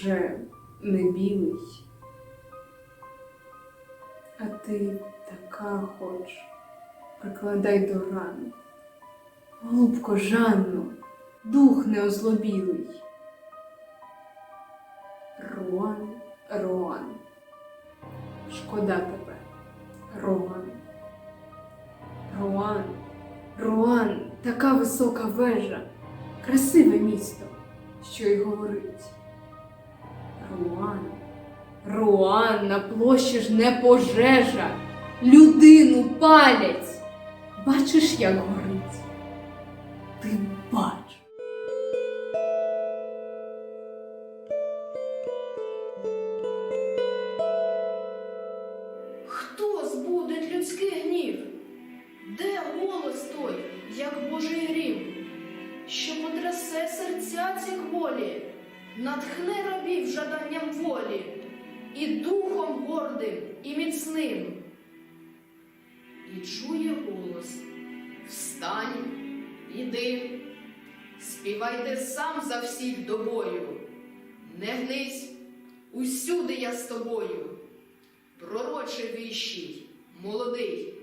уже не білий. А ти така хоч, прикладай до ран. Голубко Жанно, дух не озлобілий. Руан, Руан, шкода тебе, Руан. Руан, Руан, така висока вежа, красиве місто, що й говорить. Руан, Руан, на площі ж не пожежа, людину палять. Бачиш, як горить? Ти бач. Хто збудить людський гнів? Де голос той, як Божий грім, що потрясе серця ці волі, натхне рабів жаданням волі, і духом гордим і міцним. І чує голос Встань, іди, співайте сам за всіх до бою, не гнись, усюди я з тобою пророче віщий, молодий.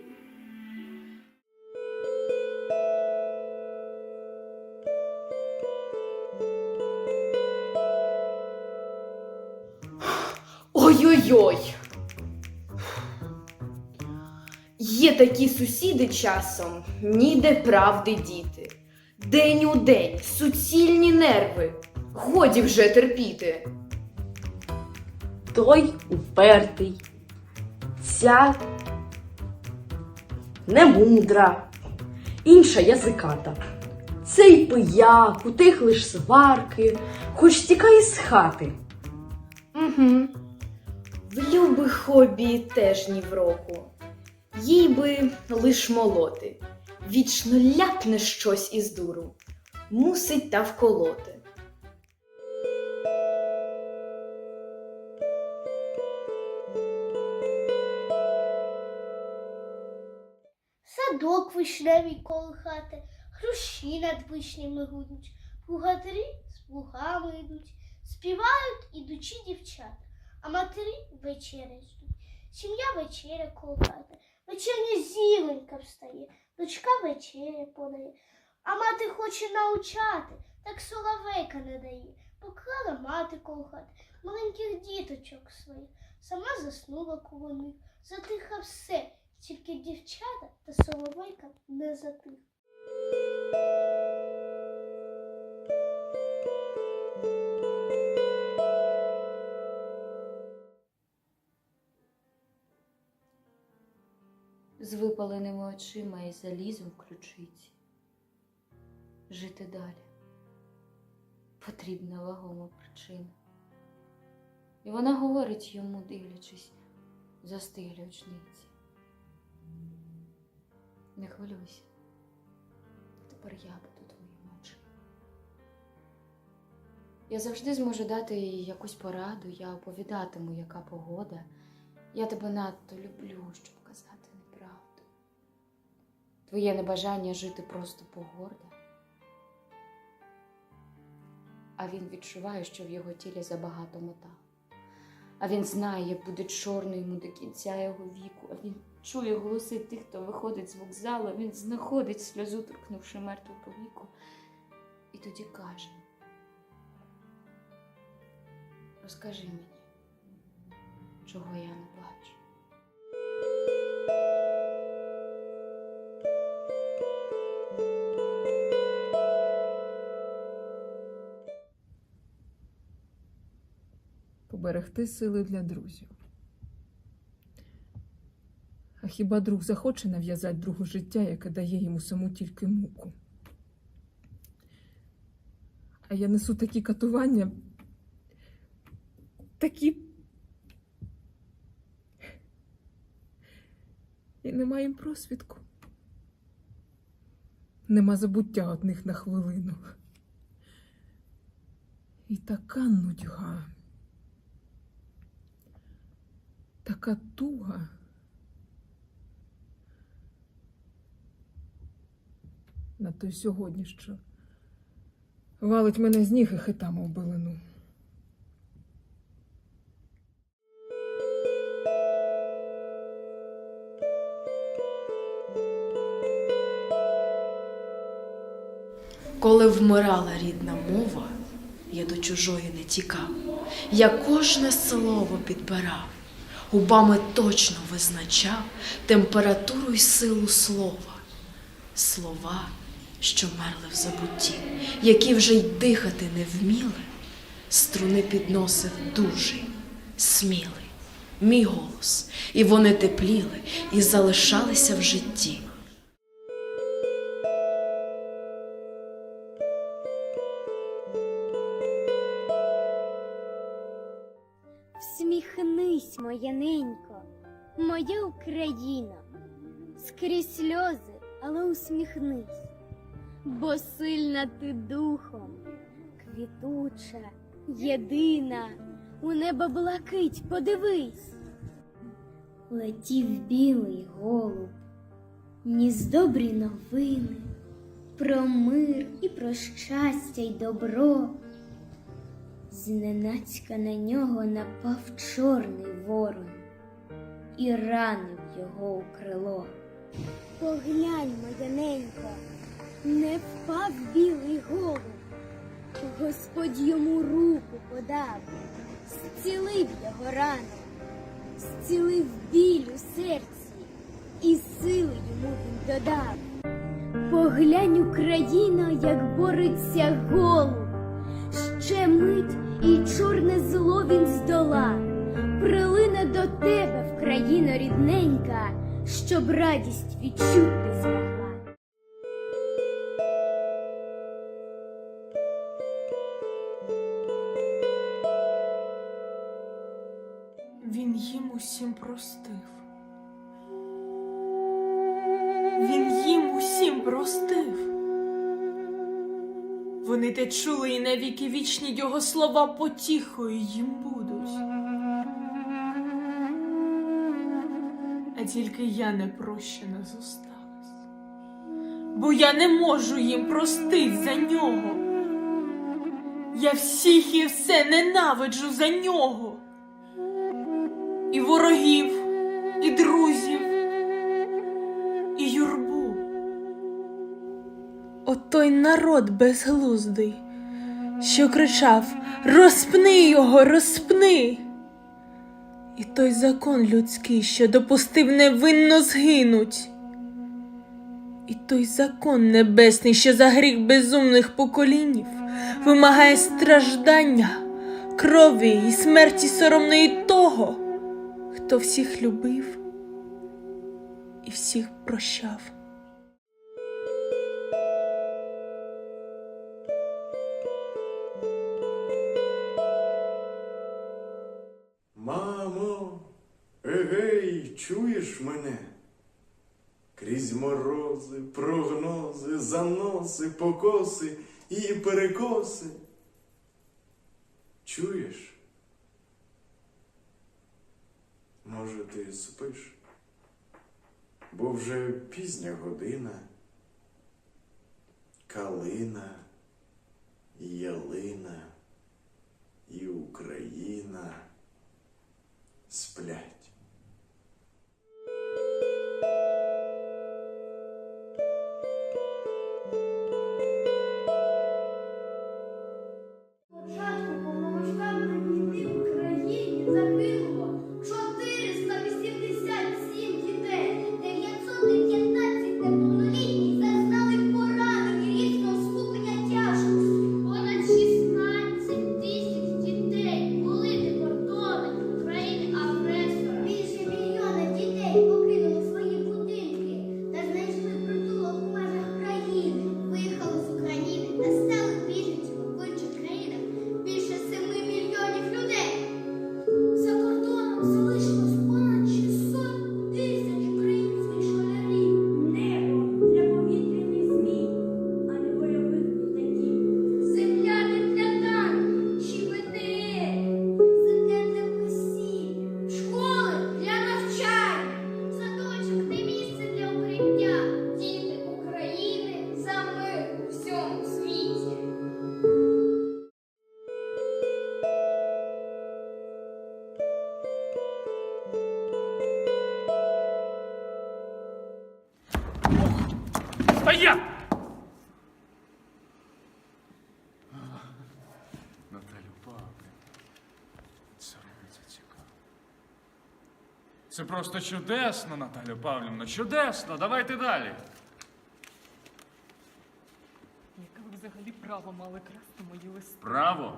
Ой-ой-ой. Є такі сусіди часом, ніде правди діти. День у день, суцільні нерви. Годі вже терпіти. той упертий, ця немудра, інша язиката. Цей пияк, у тих лиш сварки, хоч тікай з хати. Угу. В любих хобі теж ні в року. Їй би лиш молоти. Вічно ляпне щось із дуру. Мусить та вколоти. Садок вишневий коло хати, хрущі над вишнями гудуть, плугатарі з плугами йдуть, співають ідучі дівчата, а матері вечеря ждуть. Сім'я вечеря коло хати, вечерня зіленька встає, дочка вечеря подає, а мати хоче научати, так соловейка не дає. Поклала мати коло хати, маленьких діточок своїх, сама заснула коло них, затиха все, тільки дівчата та соловейка не затих. З випаленими очима і залізом в ключиці. Жити далі потрібна вагома причина. І вона говорить йому, дивлячись, застиглі очниці. Не хвилюйся, тепер я буду твоїм очима. Я завжди зможу дати їй якусь пораду, я оповідатиму, яка погода. Я тебе надто люблю, щоб. Твоє небажання жити просто погорда. А він відчуває, що в його тілі забагато металу. А він знає, буде чорно йому до кінця його віку. А він чує голоси тих, хто виходить з вокзалу, він знаходить сльозу, торкнувши мертву повіку. І тоді каже: Розкажи мені, чого я не плачу. поберегти сили для друзів. А хіба друг захоче нав'язати другу життя, яке дає йому саму тільки муку? А я несу такі катування, такі. І нема їм просвідку. Нема забуття одних на хвилину. І така нудьга. Така туга. На той сьогодні, що Валить мене з ніг і хитами в билину. Коли вмирала рідна мова, я до чужої не тікав. Я кожне слово підбирав, губами точно визначав температуру й силу слова. Слова, що мерли в забутті, які вже й дихати не вміли, струни підносив дужий, смілий, мій голос, і вони тепліли і залишалися в житті. Моя ненько, моя Україна, скрізь сльози, але усміхнись, бо сильна ти духом, квітуча, єдина, у небо блакить, подивись. Летів білий голуб, ніс добрі новини про мир і про щастя й добро. Зненацька на нього напав чорний ворон і ранив його у крило. Поглянь, моя ненька, не впав білий голуб, Господь йому руку подав, зцілив його рану, зцілив біль у серці, і сили йому він додав. Поглянь, Україно, як бореться голуб. Ще мить і чорне зло він здола, прилине до тебе, в країна рідненька, щоб радість відчути змогла. Те чули і навіки вічні його слова потіхою їм будуть. А тільки я не прощена зосталась, бо я не можу їм простить за нього. Я всіх і все ненавиджу за нього і ворогів, той народ безглуздий, що кричав Розпни його, розпни. І той закон людський, що допустив невинно згинуть. І той закон небесний, що за гріх безумних поколінів вимагає страждання, крові і смерті соромної того, хто всіх любив і всіх прощав. Мамо, егей, чуєш мене? Крізь морози, прогнози, заноси, покоси і перекоси. Чуєш? Може, ти спиш? Бо вже пізня година, калина, ялина і Україна сплять. Це просто чудесно, Наталю Павлівна, чудесно. Давайте далі. Яке ви взагалі право мали красти мої листи? Право?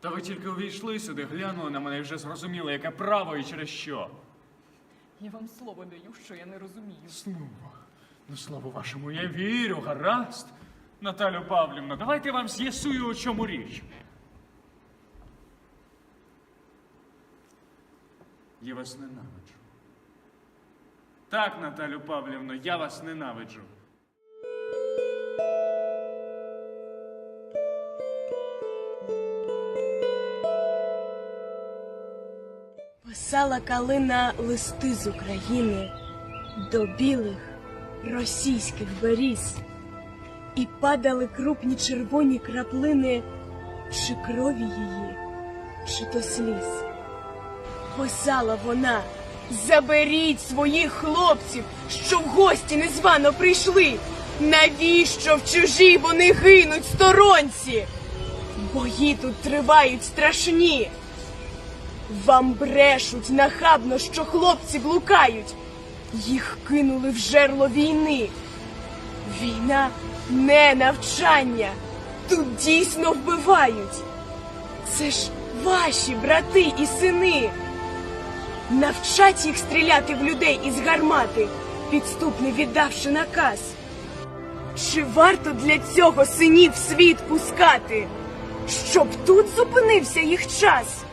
Та ви тільки увійшли сюди, глянули на мене і вже зрозуміли, яке право і через що. Я вам слово даю, що я не розумію. Слово. Ну, слово вашому, я вірю, гаразд. Наталю Павлівна, давайте я вам з'ясую, у чому річ. Я вас ненавиджу. Так, Наталю Павлівно, я вас ненавиджу. Писала калина листи з України до білих російських беріз, і падали крупні червоні краплини, чи крові її, чи то сліз. Писала вона, заберіть своїх хлопців, що в гості незвано прийшли. Навіщо в чужій вони гинуть сторонці? Бої тут тривають страшні. Вам брешуть нахабно, що хлопці блукають. Їх кинули в жерло війни. Війна не навчання. Тут дійсно вбивають. Це ж ваші брати і сини. Навчать їх стріляти в людей із гармати, підступно віддавши наказ. Чи варто для цього синів світ пускати, щоб тут зупинився їх час?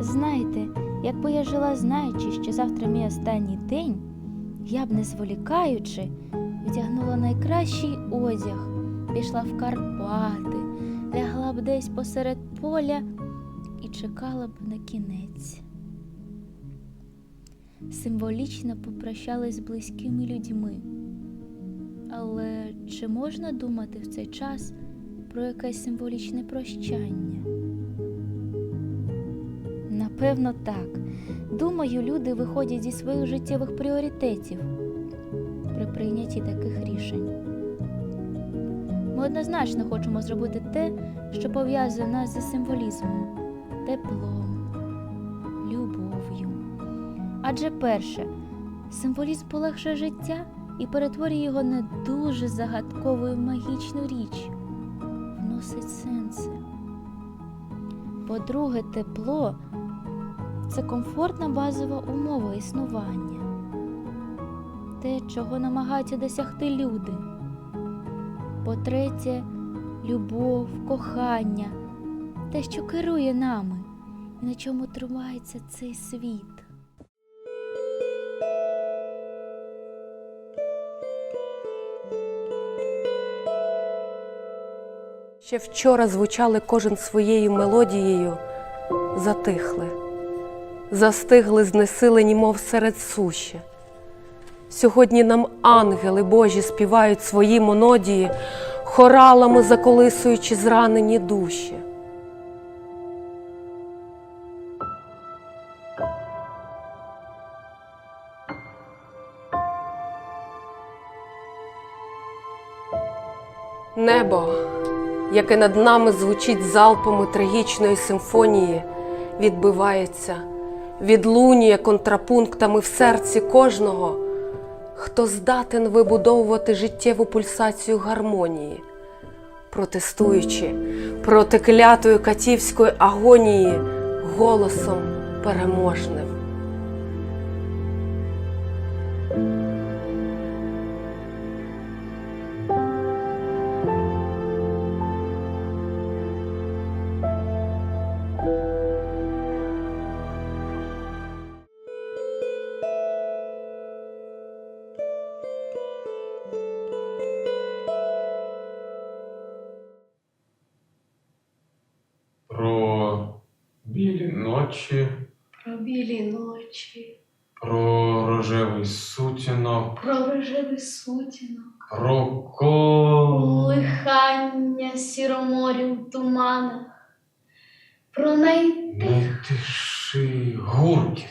Знаєте, якби я жила, знаючи, що завтра мій останній день, я б не зволікаючи, вдягнула найкращий одяг, пішла в Карпати, лягла б десь посеред поля і чекала б на кінець. Символічно попрощалась з близькими людьми. Але чи можна думати в цей час про якесь символічне прощання? Напевно, так. Думаю, люди виходять зі своїх життєвих пріоритетів прийнятті таких рішень. Ми однозначно хочемо зробити те, що пов'язує нас зі символізмом, теплом, любов'ю. Адже перше, символізм полегшує життя і перетворює його на дуже загадкову і магічну річ, вносить сенси. По-друге, тепло це комфортна базова умова існування, те, чого намагаються досягти люди. По-третє, любов, кохання, те, що керує нами, і на чому тримається цей світ. Ще вчора звучали кожен своєю мелодією, затихли, застигли знесилені, мов серед суші. Сьогодні нам ангели Божі співають свої монодії, хоралами заколисуючи зранені душі. Небо, яке над нами звучить залпами трагічної симфонії, відбивається, відлунює контрапунктами в серці кожного, хто здатен вибудовувати життєву пульсацію гармонії, протестуючи проти клятої катівської агонії голосом переможним. Рожевий сутінок, про рожевий сутінок, про. Лихання сіроморів в туманах, про най... Найтихший гуркіт,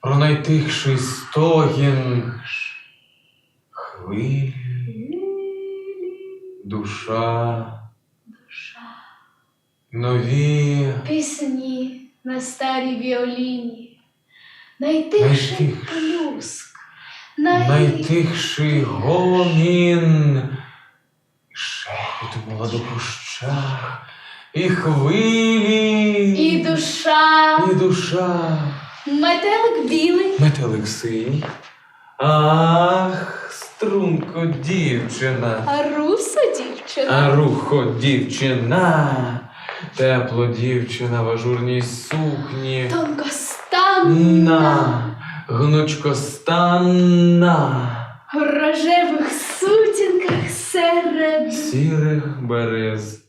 про найтихший стогін. Хвилі, душа, душа, нові, пісні на старій віоліні, найтихший Найтих- плюск, най... найтихший гомін, шепот кущах, і хвилі, і душа, і душа. метелик білий, Метелик синій. Ах, струнко дівчина. а русо дівчина. А рухо дівчина. Тепло дівчина в ажурній сукні. Тонкостанна, На, гнучкостанна. в рожевих сутінках серед. Сірих берез.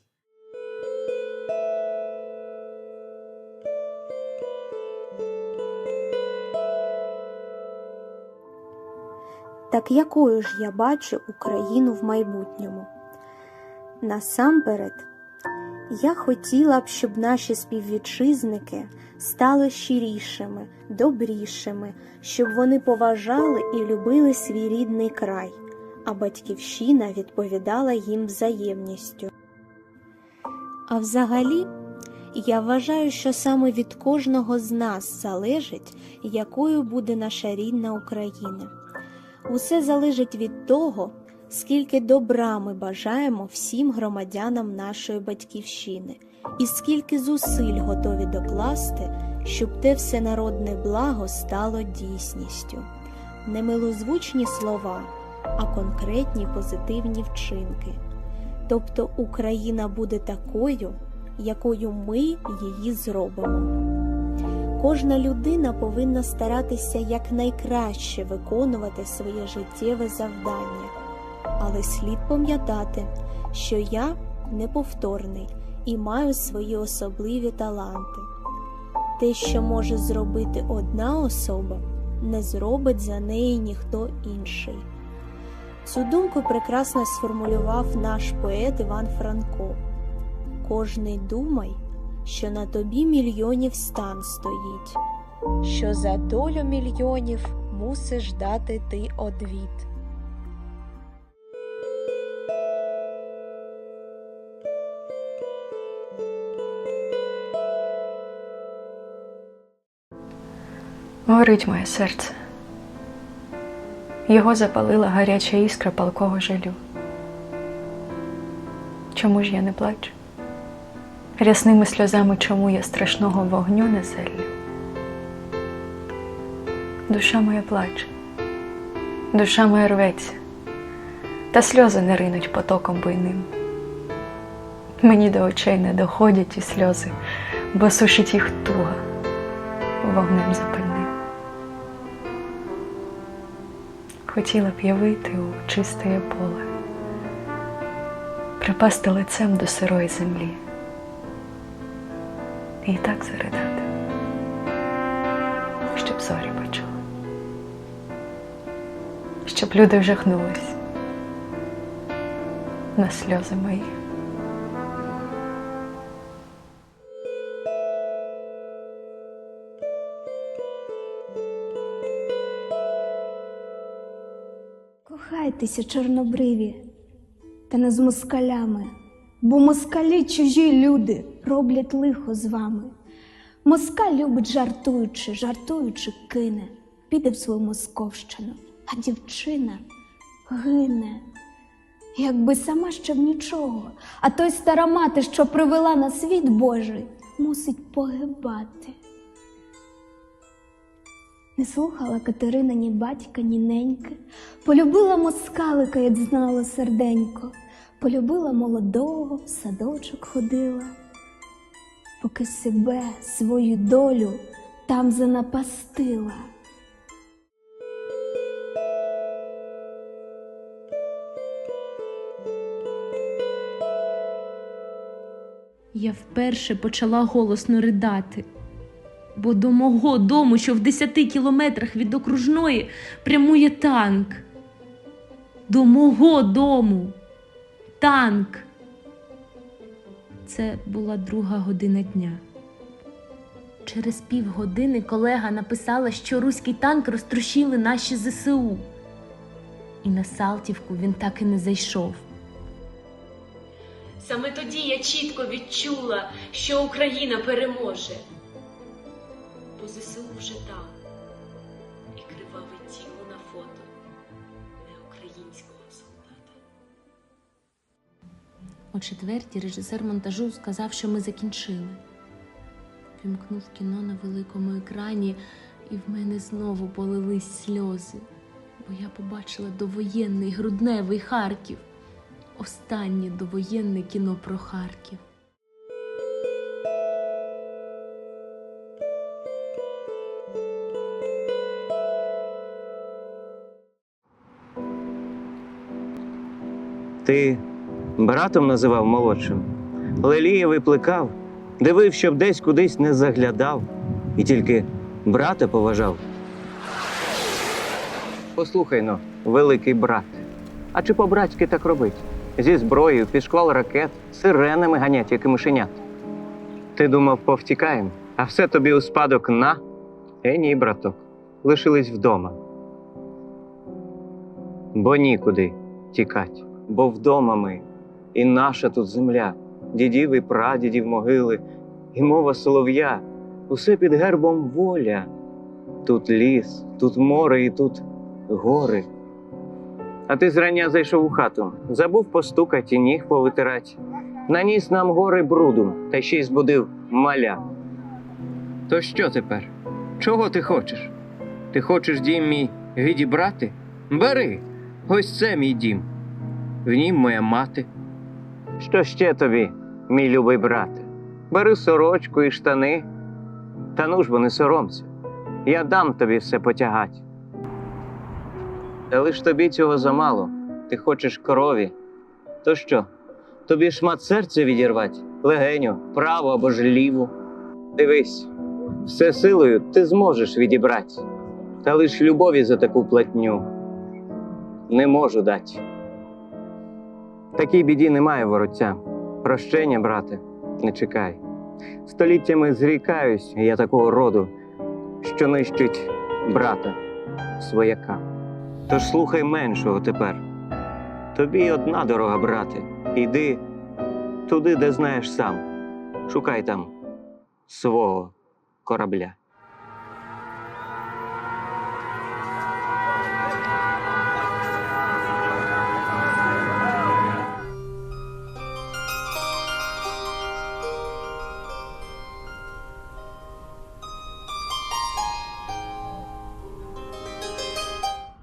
Так якою ж я бачу Україну в майбутньому? Насамперед, я хотіла б, щоб наші співвітчизники стали щирішими, добрішими, щоб вони поважали і любили свій рідний край, а батьківщина відповідала їм взаємністю. А взагалі, я вважаю, що саме від кожного з нас залежить, якою буде наша рідна Україна. Усе залежить від того, скільки добра ми бажаємо всім громадянам нашої батьківщини, і скільки зусиль готові докласти, щоб те всенародне благо стало дійсністю. Не милозвучні слова, а конкретні позитивні вчинки. Тобто Україна буде такою, якою ми її зробимо. Кожна людина повинна старатися якнайкраще виконувати своє життєве завдання, але слід пам'ятати, що я неповторний і маю свої особливі таланти. Те, що може зробити одна особа, не зробить за неї ніхто інший. Цю думку прекрасно сформулював наш поет Іван Франко. Кожний думай, що на тобі мільйонів стан стоїть, що за долю мільйонів мусиш дати ти одвіт. Горить моє серце. Його запалила гаряча іскра палкого жалю. Чому ж я не плачу? Рясними сльозами чому я страшного вогню не зеллю? Душа моя плаче, душа моя рветься, та сльози не ринуть потоком буйним. Мені до очей не доходять ті сльози, бо сушить їх туга вогнем запальним. Хотіла б я вийти у чисте поле, припасти лицем до сирої землі і так заридати, щоб зорі почули, щоб люди вжахнулись на сльози мої. Кохайтеся, чорнобриві, та не з москалями, бо москалі чужі люди роблять лихо з вами. Москаль любить жартуючи, жартуючи, кине, піде в свою московщину, а дівчина гине, якби сама ще б нічого, а той стара мати, що привела на світ Божий, мусить погибати. Не слухала Катерина ні батька, ні неньки, полюбила москалика, як знала серденько, полюбила молодого, в садочок ходила, поки себе, свою долю там занапастила. Я вперше почала голосно ридати, бо до мого дому, що в десяти кілометрах від окружної, прямує танк. До мого дому. Танк. Це була друга година дня. Через півгодини колега написала, що руський танк розтрощили наші ЗСУ. І на Салтівку він так і не зайшов. Саме тоді я чітко відчула, що Україна переможе. ЗСУ вже там. І криваве тіло на фото не українського солдата. О четвертій режисер монтажу сказав, що ми закінчили. Вімкнув кіно на великому екрані, і в мене знову полились сльози, бо я побачила довоєнний грудневий Харків. Останнє довоєнне кіно про Харків. Ти братом називав молодшим, Лелієвий плекав, дивив, щоб десь кудись не заглядав, і тільки брата поважав. Послухай но, великий брат, а чи по-братськи так робить? Зі зброєю, під ракет, сиренами ганять, як і мишенят. Ти думав, повтікаєм, а все тобі у спадок на? Е, ні, браток, лишились вдома. Бо нікуди тікать, бо вдома ми, і наша тут земля, дідів і прадідів могили, і мова солов'я, усе під гербом воля. Тут ліс, тут море і тут гори. А ти зрання зайшов у хату, забув постукать і ніг повитирать. Наніс нам гори бруду, та ще й збудив маля. То що тепер? Чого ти хочеш? Ти хочеш дім мій відібрати? Бери, ось це мій дім. В нім моя мати. Що ще тобі, мій любий брате? Бери сорочку і штани. Та ну ж бо не соромся. Я дам тобі все потягать. Та лиш тобі цього замало. Ти хочеш крові. То що? Тобі шмат серця відірвать, легеню, праву або ж ліву. Дивись, все силою ти зможеш відібрати, та лиш любові за таку платню не можу дати. Такій біді немає вороття. Прощення, брате, не чекай. Століттями зрікаюсь я такого роду, що нищить брата свояка. Тож слухай меншого тепер. Тобі одна дорога, брате. Іди туди, де знаєш сам. Шукай там свого корабля.